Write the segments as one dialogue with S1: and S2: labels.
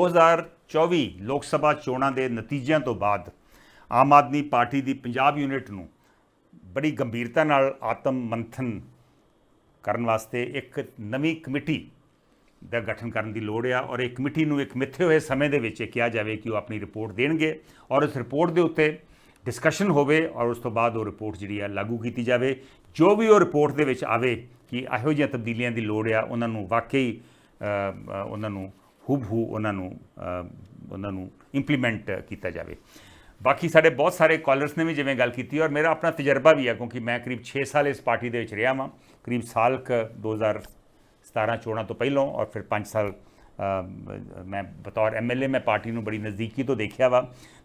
S1: 2024 ਲੋਕ ਸਭਾ ਚੋਣਾਂ ਦੇ ਨਤੀਜਿਆਂ ਤੋਂ ਬਾਅਦ ਆਮ ਆਦਮੀ ਪਾਰਟੀ ਦੀ ਪੰਜਾਬ ਯੂਨਿਟ ਨੂੰ ਬੜੀ ਗੰਭੀਰਤਾ ਨਾਲ ਆਤਮ ਮੰਥਨ ਕਰਨ ਵਾਸਤੇ ਇੱਕ ਨਵੀਂ ਕਮੇਟੀ ਦਾ ਗਠਨ ਕਰਨ ਦੀ ਲੋੜ ਆ ਔਰ ਇਹ ਕਮੇਟੀ ਨੂੰ ਇੱਕ ਮਿੱਥੇ ਹੋਏ ਸਮੇਂ ਦੇ ਵਿੱਚ ਇਹ ਕਿਹਾ ਜਾਵੇ ਕਿ ਉਹ ਆਪਣੀ ਰਿਪੋਰਟ ਦੇਣਗੇ ਔਰ ਉਸ ਰਿਪੋਰਟ ਦੇ ਉੱਤੇ ਡਿਸਕਸ਼ਨ ਹੋਵੇ ਔਰ ਉਸ ਤੋਂ ਬਾਅਦ ਉਹ ਰਿਪੋਰਟ ਜਿਹੜੀ ਆ ਲਾਗੂ ਕੀਤੀ ਜਾਵੇ। ਜੋ ਵੀ ਉਹ ਰਿਪੋਰਟ ਦੇ ਵਿੱਚ ਆਵੇ ਕਿ ਇਹੋ ਜਿਹੀਆਂ ਤਬਦੀਲੀਆਂ ਦੀ ਲੋੜ ਆ, ਉਹਨਾਂ ਨੂੰ ਵਾਕਈ ਉਹਨਾਂ ਨੂੰ ਹੂਬਹੂ ਉਹਨਾਂ ਨੂੰ ਉਹਨਾਂ ਨੂੰ ਇੰਪਲੀਮੈਂਟ ਕੀਤਾ ਜਾਵੇ। ਬਾਕੀ ਸਾਡੇ ਬਹੁਤ ਸਾਰੇ ਕਾਲਰਸ ਨੇ ਵੀ ਜਿਵੇਂ ਗੱਲ ਕੀਤੀ ਔਰ ਮੇਰਾ ਆਪਣਾ ਤਜਰਬਾ ਵੀ ਹੈ ਕਿਉਂਕਿ ਮੈਂ ਕਰੀਬ 6 ਸਾਲ ਇਸ ਪਾਰਟੀ ਦੇ ਵਿੱਚ ਰਿਹਾ ਹਾਂ ਕਰੀਬ ਸਾਲ ਕ 2017 ਚੋਣਾਂ ਤੋਂ ਪਹਿਲਾਂ ਔਰ ਫਿਰ 5 ਸਾਲ ਮੈਂ ਬਤੌਰ ਐਮਐਲਏ ਮੈਂ ਪਾਰਟੀ ਨੂੰ ਬੜੀ ਨਜ਼ਦੀਕੀ ਤੋਂ ਦੇਖਿਆ ਵਾ।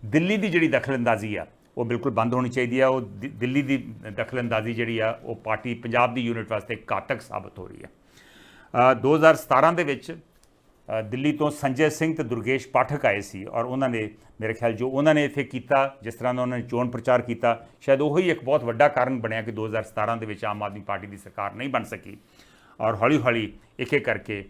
S1: ਦਿੱਲੀ ਦੀ ਜਿਹੜੀ ਦਖਲਅੰਦਾਜ਼ੀ ਆ ਉਹ ਬਿਲਕੁਲ ਬੰਦ ਹੋਣੀ ਚਾਹੀਦੀ ਆ। ਉਹ ਦਿੱਲੀ ਦੀ ਦਖਲਅੰਦਾਜ਼ੀ ਜਿਹੜੀ ਆ ਉਹ ਪਾਰਟੀ ਪੰਜਾਬ ਦੀ ਯੂਨਿਟ ਵਾਸਤੇ ਘਾਤਕ ਸਾਬਤ ਹੋ ਰਹੀ ਹੈ ਅ, 2017 ਦੇ ਵਿੱਚ ਦਿੱਲੀ ਤੋਂ ਸੰਜੇ ਸਿੰਘ ਤੇ ਦੁਰਗੇਸ਼ ਪਾਠਕ ਆਏ ਸੀ ਔਰ ਉਹਨਾਂ ਨੇ, ਮੇਰੇ ਖਿਆਲ ਜੋ ਉਹਨਾਂ ਨੇ ਇੱਥੇ ਕੀਤਾ, ਜਿਸ ਤਰ੍ਹਾਂ ਦਾ ਉਹਨਾਂ ਨੇ ਚੋਣ ਪ੍ਰਚਾਰ ਕੀਤਾ, ਸ਼ਾਇਦ ਉਹੀ ਇੱਕ ਬਹੁਤ ਵੱਡਾ ਕਾਰਨ ਬਣਿਆ ਕਿ 2017 ਦੇ ਵਿੱਚ ਆਮ ਆਦਮੀ ਪਾਰਟੀ ਦੀ ਸਰਕਾਰ ਨਹੀਂ ਬਣ ਸਕੀ। ਔਰ ਹੌਲੀ ਹੌਲੀ ਇੱਕ ਇੱਕ ਕਰਕੇ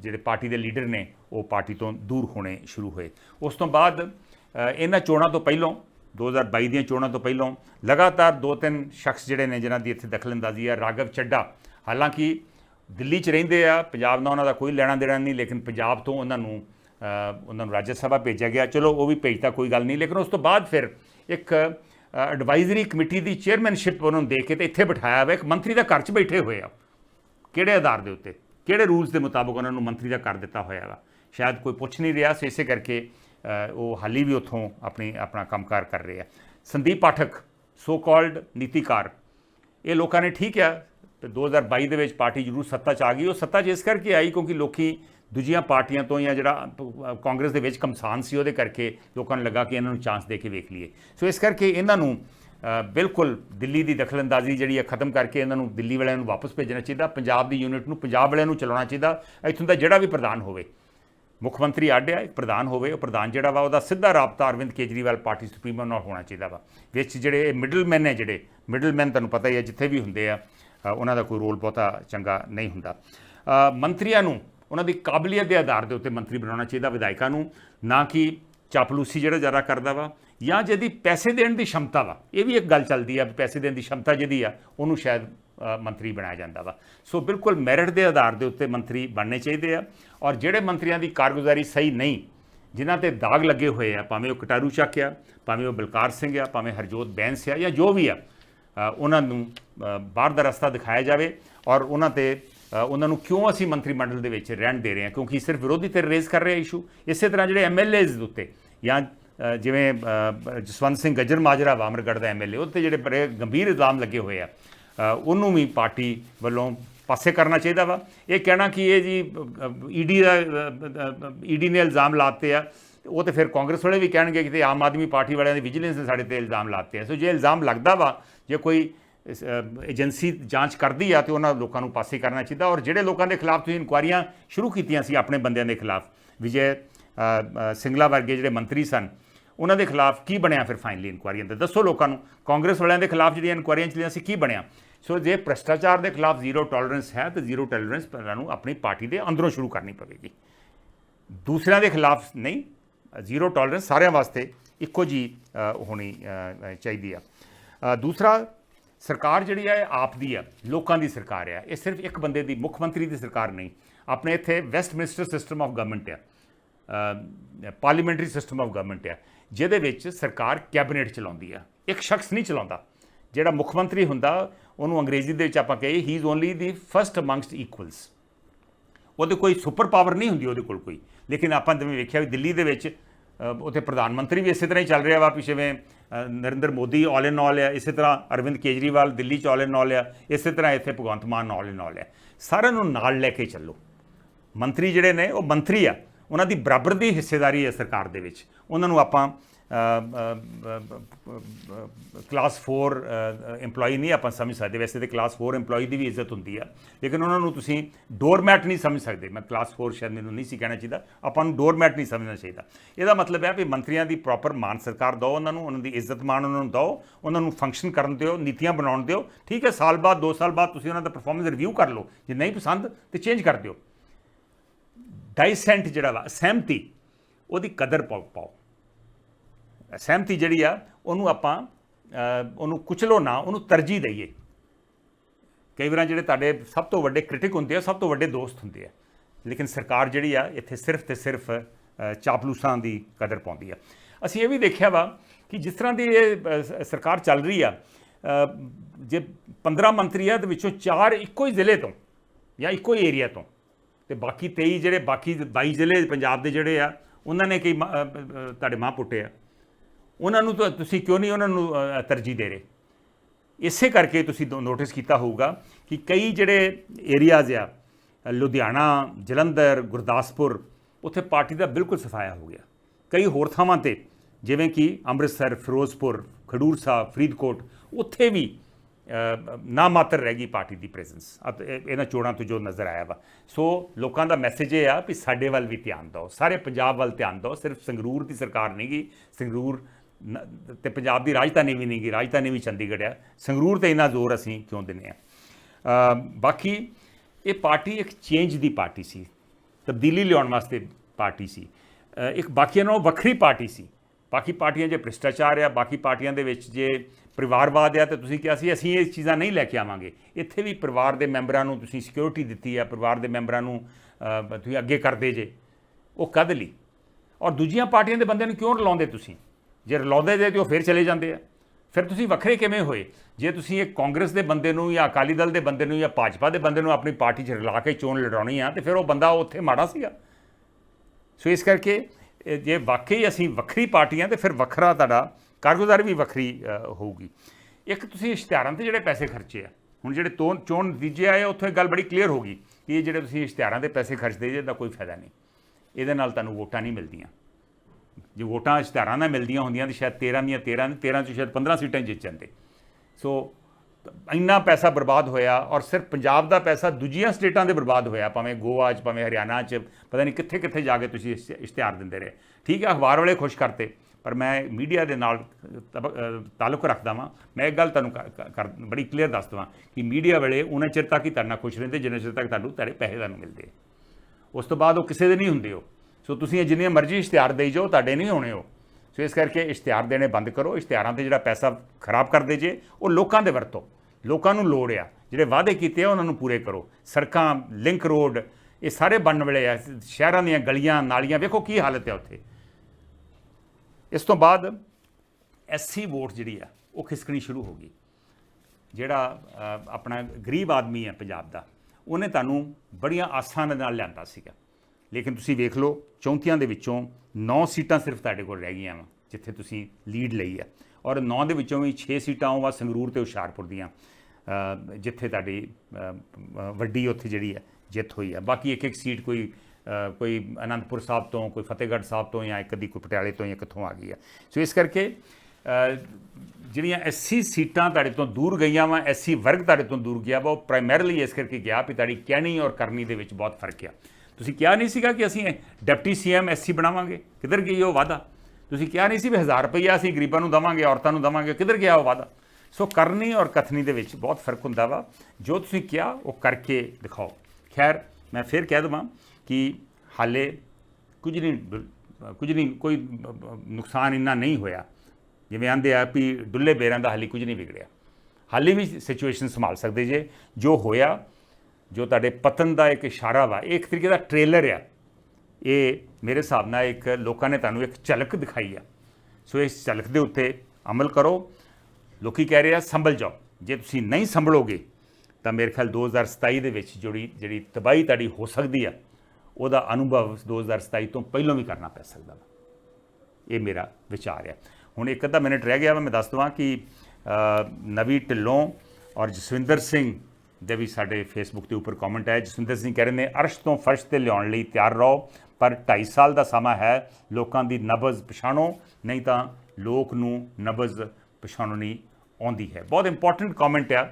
S1: ਜਿਹੜੇ ਪਾਰਟੀ ਦੇ ਲੀਡਰ ਨੇ, ਉਹ ਪਾਰਟੀ ਤੋਂ ਦੂਰ ਹੋਣੇ ਸ਼ੁਰੂ ਹੋਏ। ਉਸ ਤੋਂ ਬਾਅਦ ਇਹਨਾਂ ਚੋਣਾਂ ਤੋਂ ਪਹਿਲਾਂ 2022 ਦੀਆਂ ਚੋਣਾਂ ਤੋਂ ਪਹਿਲਾਂ, ਲਗਾਤਾਰ ਦੋ ਤਿੰਨ ਸ਼ਖਸ ਜਿਹੜੇ ਨੇ, ਜਿਨ੍ਹਾਂ ਦੀ ਇੱਥੇ ਦਖਲਅੰਦਾਜ਼ੀ ਹੈ, ਰਾਘਵ ਚੱਡਾ ਹਾਲਾਂਕਿ ਦਿੱਲੀ 'ਚ ਰਹਿੰਦੇ ਆ, ਪੰਜਾਬ ਨਾਲ ਉਹਨਾਂ ਦਾ ਕੋਈ ਲੈਣਾ ਦੇਣਾ ਨਹੀਂ, ਲੇਕਿਨ ਪੰਜਾਬ ਤੋਂ ਉਹਨਾਂ ਨੂੰ ਉਹਨਾਂ ਨੂੰ ਰਾਜ ਸਭਾ ਭੇਜਿਆ ਗਿਆ। ਚਲੋ, ਉਹ ਵੀ ਭੇਜਤਾ, ਕੋਈ ਗੱਲ ਨਹੀਂ। ਲੇਕਿਨ ਉਸ ਤੋਂ ਬਾਅਦ ਫਿਰ ਇੱਕ ਐਡਵਾਈਜ਼ਰੀ ਕਮੇਟੀ ਦੀ ਚੇਅਰਮੈਨਸ਼ਿਪ ਉਹਨਾਂ ਨੂੰ ਦੇ ਕੇ ਤੇ ਇੱਥੇ ਬਿਠਾਇਆ ਹੋਇਆ। ਇੱਕ ਮੰਤਰੀ ਦਾ ਘਰ 'ਚ ਬੈਠੇ ਹੋਏ ਆ। ਕਿਹੜੇ ਆਧਾਰ ਦੇ ਉੱਤੇ? ਕਿਹੜੇ ਰੂਲਸ ਦੇ ਮੁਤਾਬਕ ਉਹਨਾਂ ਨੂੰ ਮੰਤਰੀ ਦਾ ਕਰ ਦਿੱਤਾ ਹੋਇਆ ਵਾ? ਸ਼ਾਇਦ ਕੋਈ ਪੁੱਛ ਨਹੀਂ ਰਿਹਾ, ਸੋ ਇਸੇ ਕਰਕੇ ਉਹ ਹਾਲੀ ਵੀ ਉੱਥੋਂ ਆਪਣੀ, ਆਪਣਾ ਕੰਮਕਾਰ ਕਰ ਰਹੇ ਆ। ਸੰਦੀਪ ਪਾਠਕ ਸੋ ਕਾਲਡ ਨੀਤੀਕਾਰ। ਇਹ ਲੋਕਾਂ ਨੇ ਠੀਕ ਆ ਤੇ 2022 ਦੇ ਵਿੱਚ ਪਾਰਟੀ ਜ਼ਰੂਰ ਸੱਤਾ 'ਚ ਆ ਗਈ। ਉਹ ਸੱਤਾ 'ਚ ਇਸ ਕਰਕੇ ਆਈ ਕਿਉਂਕਿ ਲੋਕੀ ਦੂਜੀਆਂ ਪਾਰਟੀਆਂ ਤੋਂ ਜਾਂ ਜਿਹੜਾ ਕਾਂਗਰਸ ਦੇ ਵਿੱਚ ਕਮਸਾਨ ਸੀ, ਉਹਦੇ ਕਰਕੇ ਲੋਕਾਂ ਨੂੰ ਲੱਗਾ ਕਿ ਇਹਨਾਂ ਨੂੰ ਚਾਂਸ ਦੇ ਕੇ ਵੇਖ ਲਈਏ। ਸੋ ਇਸ ਕਰਕੇ ਇਹਨਾਂ ਨੂੰ ਬਿਲਕੁਲ ਦਿੱਲੀ ਦੀ ਦਖਲਅੰਦਾਜ਼ੀ ਜਿਹੜੀ ਹੈ ਖਤਮ ਕਰਕੇ ਇਹਨਾਂ ਨੂੰ ਦਿੱਲੀ ਵਾਲਿਆਂ ਨੂੰ ਵਾਪਸ ਭੇਜਣਾ ਚਾਹੀਦਾ, ਪੰਜਾਬ ਦੀ ਯੂਨਿਟ ਨੂੰ ਪੰਜਾਬ ਵਾਲਿਆਂ ਨੂੰ ਚਲਾਉਣਾ ਚਾਹੀਦਾ, ਇੱਥੋਂ ਦਾ ਜਿਹੜਾ ਵੀ ਪ੍ਰਧਾਨ ਹੋਵੇ। ਮੁੱਖ ਮੰਤਰੀ ਅੱਡ ਆ ਇੱਕ ਪ੍ਰਧਾਨ ਹੋਵੇ, ਉਹ ਪ੍ਰਧਾਨ ਜਿਹੜਾ ਵਾ, ਉਹਦਾ ਸਿੱਧਾ ਰਾਬਤਾ ਅਰਵਿੰਦ ਕੇਜਰੀਵਾਲ ਪਾਰਟੀ ਸੁਪਰੀਮੋ ਨਾਲ ਹੋਣਾ ਚਾਹੀਦਾ ਵਾ। ਵਿੱਚ ਜਿਹੜੇ ਮਿਡਲਮੈਨ ਨੇ ਜਿਹੜੇ ਮਿਡਲਮੈਨ ਤੁਹਾਨੂੰ ਪਤਾ ਹੀ ਹੈ ਜਿੱਥੇ ਵੀ ਹੁੰਦੇ ਆ ਉਹਨਾਂ ਦਾ ਕੋਈ ਰੋਲ ਬਹੁਤਾ ਚੰਗਾ ਨਹੀਂ ਹੁੰਦਾ। ਮੰਤਰੀਆਂ ਨੂੰ, ਉਹਨਾਂ ਦੀ ਕਾਬਲੀਅਤ ਦੇ ਆਧਾਰ ਦੇ ਉੱਤੇ ਮੰਤਰੀ ਬਣਾਉਣਾ ਚਾਹੀਦਾ, ਵਿਧਾਇਕਾਂ ਨੂੰ, ਨਾ ਕਿ ਚਾਪਲੂਸੀ ਜਿਹੜਾ ਜ਼ਿਆਦਾ ਕਰਦਾ ਵਾ, ਜਾਂ ਜਿਹਦੀ ਪੈਸੇ ਦੇਣ ਦੀ ਸ਼ਮਤਾ ਵਾ, ਇਹ ਵੀ ਇੱਕ ਗੱਲ ਚੱਲਦੀ ਆ ਵੀ ਪੈਸੇ ਦੇਣ ਦੀ ਸ਼ਮਤਾ ਜਿਹਦੀ ਆ, ਉਹਨੂੰ ਸ਼ਾਇਦ ਮੰਤਰੀ ਬਣਾਇਆ ਜਾਂਦਾ ਵਾ। ਸੋ ਬਿਲਕੁਲ ਮੈਰਿਟ ਦੇ ਆਧਾਰ ਦੇ ਉੱਤੇ ਮੰਤਰੀ ਬਣਨੇ ਚਾਹੀਦੇ ਆ, ਔਰ ਜਿਹੜੇ ਮੰਤਰੀਆਂ ਦੀ ਕਾਰਗੁਜ਼ਾਰੀ ਸਹੀ ਨਹੀਂ, ਜਿਨ੍ਹਾਂ ਤੇ ਦਾਗ ਲੱਗੇ ਹੋਏ ਆ, ਭਾਵੇਂ ਉਹ ਕਟਾਰੂ ਚੱਕ ਆ, ਭਾਵੇਂ ਉਹ ਬਲਕਾਰ ਸਿੰਘ ਆ, ਭਾਵੇਂ ਹਰਜੋਤ ਬੈਂਸ ਆ, ਜਾਂ ਜੋ ਵੀ ਆ ਉਹਨਾਂ ਨੂੰ ਬਾਹਰ ਦਾ ਰਸਤਾ ਦਿਖਾਇਆ ਜਾਵੇ ਔਰ ਉਹਨਾਂ ਤੇ ਉਹਨਾਂ ਨੂੰ ਕਿਉਂ ਅਸੀਂ ਮੰਤਰੀ ਮੰਡਲ ਦੇ ਵਿੱਚ ਰਹਿਣ ਦੇ ਰਹੇ ਹਾਂ? ਕਿਉਂਕਿ ਸਿਰਫ ਵਿਰੋਧੀ ਧਿਰ ਰੇਜ਼ ਕਰ ਰਹੇ ਇਸ਼ੂ ਇਸੇ ਤਰ੍ਹਾਂ ਜਿਹੜੇ ਐਮਐਲਏਜ਼ ਦੇ ਉੱਤੇ ਜਾਂ ਜਿਵੇਂ ਜਸਵੰਤ ਸਿੰਘ ਗੱਜਰ ਮਾਜਰਾ ਵਾਮਰਗੜ੍ਹ ਦਾ ਐਮਐਲਏ ਉੱਤੇ ਜਿਹੜੇ ਬੜੇ ਗੰਭੀਰ ਇਲਜ਼ਾਮ ਲੱਗੇ ਹੋਏ ਆ ਉਹਨੂੰ ਵੀ ਪਾਰਟੀ ਵੱਲੋਂ ਪਾਸੇ ਕਰਨਾ ਚਾਹੀਦਾ ਵਾ। ਇਹ ਕਹਿਣਾ ਕਿ ਇਹ ਜੀ ਈਡੀ ਦਾ ਈਡੀ ਨੇ ਇਲਜ਼ਾਮ ਲਾਤੇ ਆ ਉਹ ਤੇ ਫਿਰ ਕਾਂਗਰਸ ਵਾਲੇ ਵੀ ਕਹਿਣਗੇ ਕਿ ਤੇ ਆਮ ਆਦਮੀ ਪਾਰਟੀ ਵਾਲਿਆਂ ਦੀ ਵਿਜੀਲੈਂਸ ਨੇ ਸਾਡੇ ਤੇ ਇਲਜ਼ਾਮ ਲਾਤੇ ਆ। ਸੋ ਜੇ ਇਲਜ਼ਾਮ ਲੱਗਦਾ ਵਾ, ਜੇ ਕੋਈ ਏਜੰਸੀ ਜਾਂਚ ਕਰਦੀ ਆ ਤੇ ਉਹਨਾਂ ਲੋਕਾਂ ਨੂੰ ਪਾਸੇ ਕਰਨਾ ਚਾਹੀਦਾ ਔਰ ਜਿਹੜੇ ਲੋਕਾਂ ਦੇ ਖਿਲਾਫ ਤੁਸੀਂ ਇਨਕੁਆਰੀਆਂ ਸ਼ੁਰੂ ਕੀਤੀਆਂ ਸੀ ਆਪਣੇ ਬੰਦਿਆਂ ਦੇ ਖਿਲਾਫ, ਵਿਜੇ ਸਿੰਗਲਾ ਵਰਗੇ ਜਿਹੜੇ ਮੰਤਰੀ ਸਨ, ਉਹਨਾਂ ਦੇ ਖਿਲਾਫ ਕੀ ਬਣਿਆ ਫਿਰ ਫਾਈਨਲੀ ਇਨਕੁਆਰੀਆਂ ਤੇ ਦੱਸੋ ਲੋਕਾਂ ਨੂੰ, ਕਾਂਗਰਸ ਵਾਲਿਆਂ ਦੇ ਖਿਲਾਫ ਜਿਹੜੀਆਂ ਇਨਕੁਆਰੀਆਂ ਚੱਲੀਆਂ ਸੀ, ਕੀ ਬਣਿਆ? ਸੋ ਜੇ ਭ੍ਰਸ਼ਟਾਚਾਰ ਦੇ ਖਿਲਾਫ ਜ਼ੀਰੋ ਟੋਲਰੈਂਸ ਹੈ ਤਾਂ ਜ਼ੀਰੋ ਟੋਲਰੈਂਸ ਪਹਿਲਾਂ ਨੂੰ ਆਪਣੀ ਪਾਰਟੀ ਦੇ ਅੰਦਰੋਂ ਸ਼ੁਰੂ ਕਰਨੀ ਪਵੇਗੀ। ਦੂਸਰਿਆਂ ਦੇ ਖਿਲਾਫ ਨਹੀਂ ਜ਼ੀਰੋ ਟੋਲਰੈਂਸ ਸਾਰਿਆਂ ਵਾਸਤੇ ਇੱਕੋ ਜੀ ਹੋਣੀ ਚਾਹੀਦੀ ਆ। ਦੂਸਰਾ, ਸਰਕਾਰ ਜਿਹੜੀ ਹੈ ਆਪ ਦੀ ਆ, ਲੋਕਾਂ ਦੀ ਸਰਕਾਰ ਆ। ਇਹ ਸਿਰਫ ਇੱਕ ਬੰਦੇ ਦੀ, ਮੁੱਖ ਮੰਤਰੀ ਦੀ ਸਰਕਾਰ ਨਹੀਂ। ਆਪਣੇ ਇੱਥੇ Westminster system of government ਆ ਪਾਰਲੀਮੈਂਟਰੀ ਸਿਸਟਮ ਆਫ ਗਵਰਨਮੈਂਟ ਆ। ਜਿਹਦੇ ਵਿੱਚ ਸਰਕਾਰ ਕੈਬਨਿਟ ਚਲਾਉਂਦੀ ਆ। ਇੱਕ ਸ਼ਖਸ ਨਹੀਂ ਚਲਾਉਂਦਾ। ਜਿਹੜਾ ਮੁੱਖ ਮੰਤਰੀ ਹੁੰਦਾ, ਉਹਨੂੰ ਅੰਗਰੇਜ਼ੀ ਦੇ ਵਿੱਚ ਆਪਾਂ ਕਹੀਏ he is only the first amongst equals ਉਹਦੇ ਕੋਈ ਸੁਪਰ ਪਾਵਰ ਨਹੀਂ ਹੁੰਦੀ ਉਹਦੇ ਕੋਲ ਕੋਈ। ਲੇਕਿਨ ਆਪਾਂ ਜਿਵੇਂ ਵੇਖਿਆ ਵੀ ਦਿੱਲੀ ਦੇ ਵਿੱਚ ਅ, ਉੱਥੇ ਪ੍ਰਧਾਨ ਮੰਤਰੀ ਵੀ ਇਸੇ ਤਰ੍ਹਾਂ ਹੀ ਚੱਲ ਰਿਹਾ ਵਾ ਪਿਛੇਵੇਂ ਨਰਿੰਦਰ ਮੋਦੀ ਆਲ ਇਨ ਆਲ ਆ ਇਸੇ ਤਰ੍ਹਾਂ ਅਰਵਿੰਦ ਕੇਜਰੀਵਾਲ ਦਿੱਲੀ ਚ ਆਲ ਇਨ ਆਲ ਆ ਇਸੇ ਤਰ੍ਹਾਂ ਇੱਥੇ ਭਗਵੰਤ ਮਾਨ ਆਲ ਇਨ ਆਲ ਆ। ਸਾਰਿਆਂ ਨੂੰ ਨਾਲ ਲੈ ਕੇ ਚੱਲੋ। ਮੰਤਰੀ ਜਿਹੜੇ ਨੇ ਉਹ ਮੰਤਰੀ ਆ। ਉਹਨਾਂ ਦੀ ਬਰਾਬਰ ਦੀ ਹਿੱਸੇਦਾਰੀ ਹੈ ਸਰਕਾਰ ਦੇ ਵਿੱਚ। ਉਹਨਾਂ ਨੂੰ ਆਪਾਂ ਕਲਾਸ 4 EMPLOYEE ਨਹੀਂ ਆਪਾਂ ਸਮਝ ਸਕਦੇ। ਵੈਸੇ ਤੇ ਕਲਾਸ 4 EMPLOYEE ਦੀ ਵੀ ਇੱਜ਼ਤ ਹੁੰਦੀ ਆ। ਲੇਕਿਨ ਉਹਨਾਂ ਨੂੰ ਤੁਸੀਂ ਡੋਰਮੈਟ ਨਹੀਂ ਸਮਝ ਸਕਦੇ। ਮੈਂ ਕਲਾਸ 4 ਸ਼ਾਇਦ ਮੈਨੂੰ ਨਹੀਂ ਸੀ ਕਹਿਣਾ ਚਾਹੀਦਾ। ਆਪਾਂ ਨੂੰ ਡੋਰਮੈਟ ਨਹੀਂ ਸਮਝਣਾ ਚਾਹੀਦਾ। ਇਹਦਾ ਮਤਲਬ ਹੈ ਵੀ ਮੰਤਰੀਆਂ ਦੀ ਪ੍ਰੋਪਰ ਮਾਨ ਸਰਕਾਰ ਦਿਓ ਉਹਨਾਂ ਨੂੰ, ਉਹਨਾਂ ਦੀ ਇੱਜ਼ਤ ਮਾਣ ਉਹਨਾਂ ਨੂੰ ਦਿਓ, ਉਹਨਾਂ ਨੂੰ ਫੰਕਸ਼ਨ ਕਰਨ ਦਿਓ, ਨੀਤੀਆਂ ਬਣਾਉਣ ਦਿਓ। ਠੀਕ ਹੈ, ਸਾਲ ਬਾਅਦ 2 ਸਾਲ ਬਾਅਦ ਤੁਸੀਂ ਉਹਨਾਂ ਦਾ ਪਰਫਾਰਮੈਂਸ ਰਿਵਿਊ ਕਰ ਲਓ। ਜੇ ਨਹੀਂ ਪਸੰਦ ਤੇ ਚੇਂਜ ਕਰ ਦਿਓ। ਡਾਈਸੈਂਟ ਜਿਹੜਾ ਵਾ, ਸਹਿਮਤੀ, ਉਹਦੀ ਕਦਰ ਪਾਓ ਪਾਓ। ਸਹਿਮਤੀ ਜਿਹੜੀ ਆ, ਉਹਨੂੰ ਆਪਾਂ ਉਹਨੂੰ ਕੁਚਲੋ ਨਾ, ਉਹਨੂੰ ਤਰਜੀਹ ਦਈਏ। ਕਈ ਵਾਰ ਜਿਹੜੇ ਤੁਹਾਡੇ ਸਭ ਤੋਂ ਵੱਡੇ ਕ੍ਰਿਟਿਕ ਹੁੰਦੇ ਆ, ਸਭ ਤੋਂ ਵੱਡੇ ਦੋਸਤ ਹੁੰਦੇ ਆ। ਲੇਕਿਨ ਸਰਕਾਰ ਜਿਹੜੀ ਆ, ਇੱਥੇ ਸਿਰਫ ਤੇ ਸਿਰਫ ਚਾਪਲੂਸਾਂ ਦੀ ਕਦਰ ਪਾਉਂਦੀ ਆ। ਅਸੀਂ ਇਹ ਵੀ ਦੇਖਿਆ ਵਾ ਕਿ ਜਿਸ ਤਰ੍ਹਾਂ ਦੀ ਇਹ ਸਰਕਾਰ ਚੱਲ ਰਹੀ ਆ ਜੇ 15 ਮੰਤਰੀ ਆ ਦੇ ਵਿੱਚੋਂ 4 ਇੱਕੋ ਹੀ ਜ਼ਿਲ੍ਹੇ ਤੋਂ ਜਾਂ ਇੱਕੋ ਹੀ ਏਰੀਆ ਤੋਂ। ਤੇ ਬਾਕੀ 23 ਜਿਹੜੇ, ਬਾਕੀ 22 ਜ਼ਿਲ੍ਹੇ ਪੰਜਾਬ ਦੇ ਜਿਹੜੇ ਆ, ਉਹਨਾਂ ਨੇ ਕਈ ਮ- ਤੁਹਾਡੇ ਮਾਂ ਪੁੱਟੇ ਆ। ਉਹਨਾਂ ਨੂੰ ਤਾਂ ਤੁਸੀਂ ਕਿਉਂ ਨਹੀਂ ਉਹਨਾਂ ਨੂੰ ਤਰਜੀਹ ਦੇ ਰਹੇ? ਇਸੇ ਕਰਕੇ ਤੁਸੀਂ ਨੋਟਿਸ ਕੀਤਾ ਹੋਊਗਾ ਕਿ ਕਈ ਜਿਹੜੇ ਏਰੀਆਜ਼ ਆ, ਲੁਧਿਆਣਾ, ਜਲੰਧਰ, ਗੁਰਦਾਸਪੁਰ, ਉੱਥੇ ਪਾਰਟੀ ਦਾ ਬਿਲਕੁਲ ਸਫਾਇਆ ਹੋ ਗਿਆ। ਕਈ ਹੋਰ ਥਾਵਾਂ ਤੇ, ਜਿਵੇਂ ਕਿ ਅੰਮ੍ਰਿਤਸਰ, ਫਿਰੋਜ਼ਪੁਰ, ਖਡੂਰ ਸਾਹਿਬ, ਫਰੀਦਕੋਟ, ਉੱਥੇ ਵੀ ਨਾ ਮਾਤਰ ਰਹਿ ਗਈ ਪਾਰਟੀ ਦੀ ਪ੍ਰੈਜ਼ੈਂਸ। ਇਹਨਾਂ ਚੋਣਾਂ ਤੋਂ ਜੋ ਨਜ਼ਰ ਆਇਆ ਵਾ। ਸੋ ਲੋਕਾਂ ਦਾ ਮੈਸੇਜ ਇਹ ਆ ਵੀ ਸਾਡੇ ਵੱਲ ਵੀ ਧਿਆਨ ਦਿਓ। ਸਾਰੇ ਪੰਜਾਬ ਵੱਲ ਧਿਆਨ ਦਿਓ। ਸਿਰਫ ਸੰਗਰੂਰ ਦੀ ਸਰਕਾਰ ਨਹੀਂ ਗੀ ਸੰਗਰੂਰ ਤੇ ਪੰਜਾਬ ਦੀ ਰਾਜਧਾਨੀ ਵੀ ਨਹੀਂ ਗੀ, ਰਾਜਧਾਨੀ ਵੀ ਚੰਡੀਗੜ੍ਹ ਆ। ਸੰਗਰੂਰ ਤੇ ਇੰਨਾ ਜ਼ੋਰ ਅਸੀਂ ਕਿਉਂ ਦਿੰਦੇ ਆ ਬਾਕੀ ਇਹ ਪਾਰਟੀ ਇੱਕ ਚੇਂਜ ਦੀ ਪਾਰਟੀ ਸੀ, ਤਬਦੀਲੀ ਲਿਆਉਣ ਵਾਸਤੇ ਪਾਰਟੀ ਸੀ। ਇੱਕ ਬਾਕੀਆਂ ਨਾਲੋਂ ਵੱਖਰੀ ਪਾਰਟੀ ਸੀ। ਬਾਕੀ ਪਾਰਟੀਆਂ ਜੇ ਭ੍ਰਿਸ਼ਟਾਚਾਰ ਆ, ਬਾਕੀ ਪਾਰਟੀਆਂ ਦੇ ਵਿੱਚ ਜੇ ਪਰਿਵਾਰਵਾਦ ਆ, ਤੇ ਤੁਸੀਂ ਕਿਹਾ ਸੀ ਅਸੀਂ ਇਹ ਚੀਜ਼ਾਂ ਨਹੀਂ ਲੈ ਕੇ ਆਵਾਂਗੇ। ਇੱਥੇ ਵੀ ਪਰਿਵਾਰ ਦੇ ਮੈਂਬਰਾਂ ਨੂੰ ਤੁਸੀਂ ਸਿਕਿਉਰਿਟੀ ਦਿੱਤੀ ਆ, ਪਰਿਵਾਰ ਦੇ ਮੈਂਬਰਾਂ ਨੂੰ ਤੁਸੀਂ ਅੱਗੇ ਕਰਦੇ ਜੇ, ਉਹ ਕਦ ਲਈ? ਔਰ ਦੂਜੀਆਂ ਪਾਰਟੀਆਂ ਦੇ ਬੰਦਿਆਂ ਨੂੰ ਕਿਉਂ ਰਲਾਉਂਦੇ ਤੁਸੀਂ? ਜੇ ਰਲਾਉਂਦੇ ਜੇ ਤੇ ਉਹ ਫਿਰ ਚਲੇ ਜਾਂਦੇ ਆ। ਫਿਰ ਤੁਸੀਂ ਵੱਖਰੇ ਕਿਵੇਂ ਹੋਏ? ਜੇ ਤੁਸੀਂ ਇੱਕ ਕਾਂਗਰਸ ਦੇ ਬੰਦੇ ਨੂੰ ਜਾਂ ਅਕਾਲੀ ਦਲ ਦੇ ਬੰਦੇ ਨੂੰ ਜਾਂ ਭਾਜਪਾ ਦੇ ਬੰਦੇ ਨੂੰ ਆਪਣੀ ਪਾਰਟੀ 'ਚ ਰਲਾ ਕੇ ਚੋਣ ਲੜਾਉਣੀ ਆ, ਤੇ ਫਿਰ ਉਹ ਬੰਦਾ ਉੱਥੇ ਮਾੜਾ ਸੀਗਾ। ਸੋ ਇਸ ਕਰਕੇ ਜੇ ਵਾਕਈ ਅਸੀਂ ਵੱਖਰੀ ਪਾਰਟੀਆਂ ਤੇ ਫਿਰ ਵੱਖਰਾ ਤੁਹਾਡਾ ਕਾਰਗੁਜ਼ਾਰੀ ਵੀ ਵੱਖਰੀ ਹੋਊਗੀ। ਇੱਕ ਤੁਸੀਂ ਇਸ਼ਤਿਹਾਰਾਂ ਤੇ ਜਿਹੜੇ ਪੈਸੇ ਖਰਚੇ ਆ, ਹੁਣ ਜਿਹੜੇ ਤੋਂ ਚੋਣ ਨਤੀਜੇ ਆਏ ਉੱਥੇ ਗੱਲ ਬੜੀ ਕਲੀਅਰ ਹੋ ਗਈ ਕਿ ਇਹ ਜਿਹੜੇ ਤੁਸੀਂ ਇਸ਼ਤਿਹਾਰਾਂ ਤੇ ਪੈਸੇ ਖਰਚਦੇ ਜੇ ਦਾ ਕੋਈ ਫਾਇਦਾ ਨਹੀਂ। ਇਹਦੇ ਨਾਲ ਤੁਹਾਨੂੰ ਵੋਟਾਂ ਨਹੀਂ ਮਿਲਦੀਆਂ। ਜੇ ਵੋਟਾਂ ਇਸ਼ਤਿਹਾਰਾਂ ਨਾਲ ਮਿਲਦੀਆਂ ਹੁੰਦੀਆਂ ਤਾਂ ਸ਼ਾਇਦ 13 ਦੀਆਂ 13 ਨੇ 13 ਚ ਸ਼ਾਇਦ 15 ਸੀਟਾਂ ਹੀ ਜਿੱਤ ਜਾਂਦੇ। ਸੋ, ਇੰਨਾ ਪੈਸਾ ਬਰਬਾਦ ਹੋਇਆ ਔਰ ਸਿਰਫ ਪੰਜਾਬ ਦਾ ਪੈਸਾ ਦੂਜੀਆਂ ਸਟੇਟਾਂ ਦੇ ਬਰਬਾਦ ਹੋਇਆ, ਭਾਵੇਂ ਗੋਆ 'ਚ, ਭਾਵੇਂ ਹਰਿਆਣਾ 'ਚ, ਪਤਾ ਨਹੀਂ ਕਿੱਥੇ ਕਿੱਥੇ ਜਾ ਕੇ ਤੁਸੀਂ ਇਸ਼ਤ- ਇਸ਼ਤਿਹਾਰ ਦਿੰਦੇ ਰਹੇ। ਠੀਕ ਹੈ ਅਖਬਾਰ ਵਾਲੇ ਖੁਸ਼ ਕਰਤੇ, ਪਰ ਮੈਂ ਮੀਡੀਆ ਦੇ ਨਾਲ ਤਾਲੁਕ ਰੱਖਦਾ ਵਾਂ। ਮੈਂ ਇੱਕ ਗੱਲ ਤੁਹਾਨੂੰ ਕਰ- ਕਰ- ਬੜੀ ਕਲੀਅਰ ਦੱਸ ਦਵਾਂ ਕਿ ਮੀਡੀਆ ਵਾਲੇ ਉਹਨਾਂ ਚਿਰ ਤੱਕ ਹੀ ਤੁਹਾਡੇ ਨਾਲ ਖੁਸ਼ ਰਹਿੰਦੇ, ਜਿੰਨੇ ਚਿਰ ਤੱਕ ਤੁਹਾਨੂੰ ਤੁਹਾਡੇ ਪੈਸੇ ਤੁਹਾਨੂੰ ਮਿਲਦੇ। ਉਸ ਤੋਂ ਬਾਅਦ ਉਹ ਕਿਸੇ ਦੇ ਨਹੀਂ ਹੁੰਦੇ ਉਹ। ਸੋ ਤੁਸੀਂ ਇਹ ਜਿੰਨੀਆਂ ਮਰਜ਼ੀ ਇਸ਼ਤਿਹਾਰ ਦੇਈ ਜਾਓ, ਤੁਹਾਡੇ ਨਹੀਂ ਹੋਣੇ ਹੋ ਸੋ ਇਸ ਕਰਕੇ ਇਸ਼ਤਿਹਾਰ ਦੇਣੇ ਬੰਦ ਕਰੋ। ਇਸ਼ਤਿਹਾਰਾਂ ਤੇ ਜਿਹੜਾ ਪੈਸਾ ਖਰਾਬ ਕਰਦੇ ਜੇ ਉਹ ਲੋਕਾਂ ਦੇ ਵਰਤੋ। ਲੋਕਾਂ ਨੂੰ ਲੋੜ ਆ। ਜਿਹੜੇ ਵਾਅਦੇ ਕੀਤੇ ਆ, ਉਹਨਾਂ ਨੂੰ ਪੂਰੇ ਕਰੋ। ਸੜਕਾਂ ਲਿੰਕ ਰੋਡ ਇਹ ਸਾਰੇ ਬਣਨ ਵਾਲੇ ਆ। ਸ਼ਹਿਰਾਂ ਦੀਆਂ ਗਲੀਆਂ, ਨਾਲੀਆਂ, ਵੇਖੋ ਕੀ ਹਾਲਤ ਹੈ ਉੱਥੇ। ਇਸ ਤੋਂ ਬਾਅਦ ਐਸਸੀ ਵੋਟ ਜਿਹੜੀ ਆ, ਉਹ ਖਿਸਕਣੀ ਸ਼ੁਰੂ ਹੋ ਗਈ। ਜਿਹੜਾ ਆਪਣਾ ਗਰੀਬ ਆਦਮੀ ਹੈ ਪੰਜਾਬ ਦਾ, ਉਹਨੇ ਤੁਹਾਨੂੰ ਬੜੀਆਂ ਆਸਾਂ ਦੇ ਨਾਲ ਲਿਆਂਦਾ ਸੀਗਾ। ਲੇਕਿਨ ਤੁਸੀਂ ਵੇਖ ਲਓ 34 ਦੇ ਵਿੱਚੋਂ 9 ਸੀਟਾਂ ਸਿਰਫ ਤੁਹਾਡੇ ਕੋਲ ਰਹਿ ਗਈਆਂ ਵਾ, ਜਿੱਥੇ ਤੁਸੀਂ ਲੀਡ ਲਈ ਆ। ਔਰ 9 ਦੇ ਵਿੱਚੋਂ ਵੀ 6 ਸੀਟਾਂ ਉਹ ਵਾ ਸੰਗਰੂਰ ਤੇ ਹੁਸ਼ਿਆਰਪੁਰ ਦੀਆਂ ਜਿੱਥੇ ਤੁਹਾਡੀ ਵੱਡੀ ਉੱਥੇ ਜਿਹੜੀ ਹੈ ਜਿੱਤ ਹੋਈ ਹੈ ਬਾਕੀ ਇੱਕ ਇੱਕ ਸੀਟ ਕੋਈ ਕੋਈ ਅਨੰਦਪੁਰ ਸਾਹਿਬ ਤੋਂ, ਕੋਈ ਫਤਿਹਗੜ੍ਹ ਸਾਹਿਬ ਤੋਂ ਜਾਂ ਇੱਕ ਅੱਧੀ ਕੋਈ ਪਟਿਆਲੇ ਤੋਂ ਜਾਂ ਕਿੱਥੋਂ ਆ ਗਈ ਹੈ ਸੋ ਇਸ ਕਰਕੇ ਜਿਹੜੀਆਂ ਐਸੀ ਸੀਟਾਂ ਤੁਹਾਡੇ ਤੋਂ ਦੂਰ ਗਈਆਂ ਵਾ, ਐਸੀ ਵਰਗ ਤੁਹਾਡੇ ਤੋਂ ਦੂਰ ਗਿਆ ਵਾ, ਉਹ ਪ੍ਰਾਇਮਰੀਲੀ ਇਸ ਕਰਕੇ ਗਿਆ ਵੀ ਤੁਹਾਡੀ ਕਹਿਣੀ ਔਰ ਕਰਨੀ ਦੇ ਵਿੱਚ ਬਹੁਤ ਫ਼ਰਕ ਆ। ਤੁਸੀਂ ਕਿਹਾ ਨਹੀਂ ਸੀਗਾ ਕਿ ਅਸੀਂ ਡਿਪਟੀ ਸੀਐਮ ਐਸਸੀ ਬਣਾਵਾਂਗੇ? ਕਿੱਧਰ ਗਈ ਉਹ ਵਾਦਾ ਤੁਸੀਂ ਕਿਹਾ ਨਹੀਂ ਸੀ ਵੀ 1000 ਰੁਪਈਆ ਅਸੀਂ ਗਰੀਬਾਂ ਨੂੰ ਦਵਾਂਗੇ, ਔਰਤਾਂ ਨੂੰ ਦਵਾਂਗੇ। ਕਿੱਧਰ ਗਿਆ ਉਹ ਵਾਦਾ ਸੋ ਕਰਨੀ ਔਰ ਕਥਨੀ ਦੇ ਵਿੱਚ ਬਹੁਤ ਫ਼ਰਕ ਹੁੰਦਾ ਵਾ। ਜੋ ਤੁਸੀਂ ਕਿਹਾ, ਉਹ ਕਰਕੇ ਦਿਖਾਓ। ਖੈਰ, ਮੈਂ ਫਿਰ ਕਹਿ ਦਵਾਂ ਕਿ ਹਾਲੇ ਕੁਝ ਨਹੀਂ ਕੁਝ ਨਹੀਂ, ਕੋਈ ਨੁਕਸਾਨ ਇੰਨਾ ਨਹੀਂ ਹੋਇਆ। ਜਿਵੇਂ ਆਂਦੇ ਆ ਵੀ ਡੁੱਲੇ ਬੇਰਾਂ ਦਾ ਹਾਲੇ ਕੁਝ ਨਹੀਂ ਵਿਗੜਿਆ। ਹਾਲੇ ਵੀ ਸਿਚੁਏਸ਼ਨ ਸੰਭਾਲ ਸਕਦੇ ਜੇ। ਜੋ ਹੋਇਆ ਜੋ ਤੁਹਾਡੇ ਪਤਨ ਦਾ ਇੱਕ ਇਸ਼ਾਰਾ ਵਾ ਇਹ ਇੱਕ ਤਰੀਕੇ ਦਾ ਟ੍ਰੇਲਰ ਆ। ਇਹ ਮੇਰੇ ਹਿਸਾਬ ਨਾਲ ਇੱਕ ਲੋਕਾਂ ਨੇ ਤੁਹਾਨੂੰ ਇੱਕ ਝਲਕ ਦਿਖਾਈ ਆ। ਸੋ ਇਸ ਝਲਕ ਦੇ ਉੱਤੇ ਅਮਲ ਕਰੋ। ਲੋਕੀ ਕਹਿ ਰਹੇ ਆ ਸੰਭਲ ਜਾਓ। ਜੇ ਤੁਸੀਂ ਨਹੀਂ ਸੰਭਲੋਗੇ ਤਾਂ ਮੇਰੇ ਖਿਆਲ 2027 ਦੇ ਵਿੱਚ ਜਿਹੜੀ ਜਿਹੜੀ ਤਬਾਹੀ ਤੁਹਾਡੀ ਹੋ ਸਕਦੀ ਆ ਉਹਦਾ ਅਨੁਭਵ 2027 ਤੋਂ ਪਹਿਲਾਂ ਵੀ ਕਰਨਾ ਪੈ ਸਕਦਾ ਵਾ। ਇਹ ਮੇਰਾ ਵਿਚਾਰ ਆ। ਹੁਣ ਇੱਕ ਅੱਧਾ ਮਿੰਟ ਰਹਿ ਗਿਆ ਵਾ ਮੈਂ ਦੱਸ ਦਵਾਂ ਕਿ ਅ, ਨਵੀ ਢਿੱਲੋਂ ਔਰ ਜਸਵਿੰਦਰ ਸਿੰਘ ਦੇ ਵੀ ਸਾਡੇ ਫੇਸਬੁੱਕ ਦੇ ਉੱਪਰ ਕਮੈਂਟ ਹੈ ਜਸਵਿੰਦਰ ਸਿੰਘ ਕਹਿ ਰਹੇ ਨੇ, ਅਰਸ਼ ਤੋਂ ਫਰਸ਼ ਤੇ ਲਿਆਉਣ ਲਈ ਤਿਆਰ ਰਹੋ, ਪਰ 2.5 ਸਾਲ ਦਾ ਸਮਾਂ ਹੈ, ਲੋਕਾਂ ਦੀ ਨਬਜ਼ ਪਛਾਣੋ, ਨਹੀਂ ਤਾਂ ਲੋਕ ਨੂੰ ਨਬਜ਼ ਪਛਾਣਨੀ ਆਉਂਦੀ ਹੈ। ਬਹੁਤ ਇੰਪੋਰਟੈਂਟ ਕਮੈਂਟ ਆ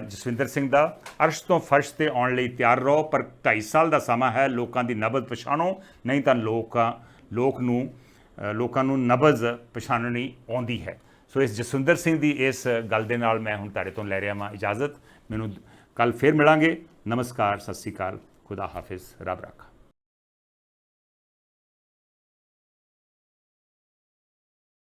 S1: ਜਸਵਿੰਦਰ ਸਿੰਘ ਦਾ, ਅਰਸ਼ ਤੋਂ ਫਰਸ਼ ਤੇ ਆਉਣ ਲਈ ਤਿਆਰ ਰਹੋ, ਪਰ 2.5 ਸਾਲ ਦਾ ਸਮਾਂ ਹੈ, ਲੋਕਾਂ ਦੀ ਨਬਜ਼ ਪਛਾਣੋ, ਨਹੀਂ ਤਾਂ ਲੋਕਾਂ, ਲੋਕ ਨੂੰ ਲੋਕਾਂ ਨੂੰ ਨਬਜ਼ ਪਛਾਣਨੀ ਆਉਂਦੀ ਹੈ। ਸੋ ਇਸ ਜਸਵਿੰਦਰ ਸਿੰਘ ਦੀ ਇਸ ਗੱਲ ਦੇ ਨਾਲ ਮੈਂ ਹੁਣ ਤੁਹਾਡੇ ਤੋਂ ਲੈ ਰਿਹਾ ਹਾਂ ਇਜਾਜ਼ਤ। ਮੈਨੂੰ ਕੱਲ ਫੇਰ ਮਿਲਾਂਗੇ। ਨਮਸਕਾਰ ਸਤਿ ਸ੍ਰੀ ਅਕਾਲ। ਖੁਦਾ ਹਾਫਿਜ਼। ਰੱਬ ਰਾਖਾ।